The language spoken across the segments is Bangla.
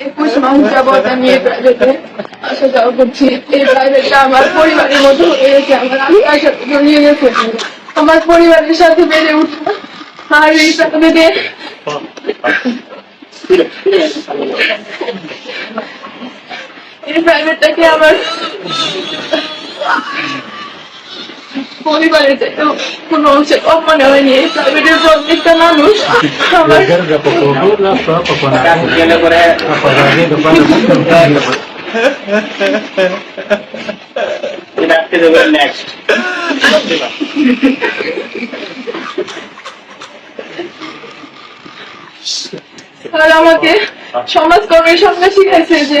একুশ এই প্রাইভেটে আসা যাওয়া করছি এই প্রাইভেটটা আমার পরিবারের মতো আমার সাথে জড়িয়ে গেছে। আমার পরিবারের সাথে বেড়ে উঠা। আর এই প্রাইভেটে এই প্রাইভেটটাকে আমার পরিবারের কোনো অংশে কম মনে হয়নি এই প্রাইভেটের প্রত্যেকটা মানুষ আমার নেক্সট আর আমাকে সমাজকর্মের সঙ্গে শিখাইছে যে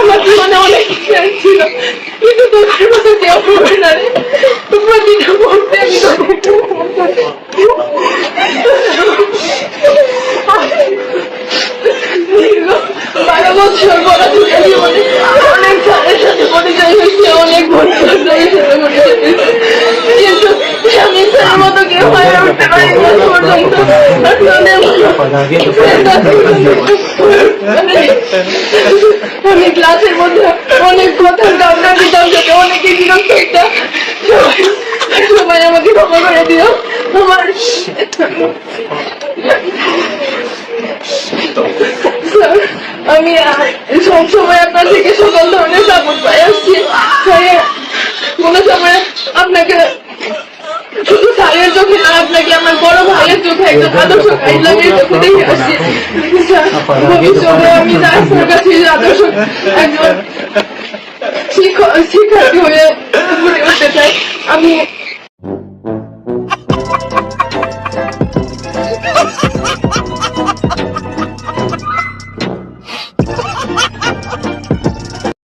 আমার জীবনে অনেক জ্ঞান ছিল। কিন্তু তোদের মতো কেউ করবে না রে। প্রতিটা মুহূর্তে আমি বারো বছর পড়াশোনা জীবনে অনেক স্যারের সাথে পরিচয় হয়েছে অনেক সাথে পরিচয় কিন্তু আমি স্যারের মতো কেউ হয়ে উঠতে পারি না পর্যন্ত আমি ক্লাসের মধ্যে, অনেক কথা দিতাম অনেকে সবাই আমাকে ক্ষমা করে দিও। আমার আমি সব সময় আপনার থেকে সকল ধরনের সাপোর্ট পাই আসছি। কোনো সময় আপনাকে শুধু স্যারের চোখে খারাপ লাগে আমার বড় ভাইয়ের চোখে একজন আদর্শ গাইডলাইনের চোখে দেখে আসি। ভবিষ্যতে আমি তার কাছে আদর্শ একজন শিক্ষার্থী হয়ে ঘুরে উঠতে চাই। আমি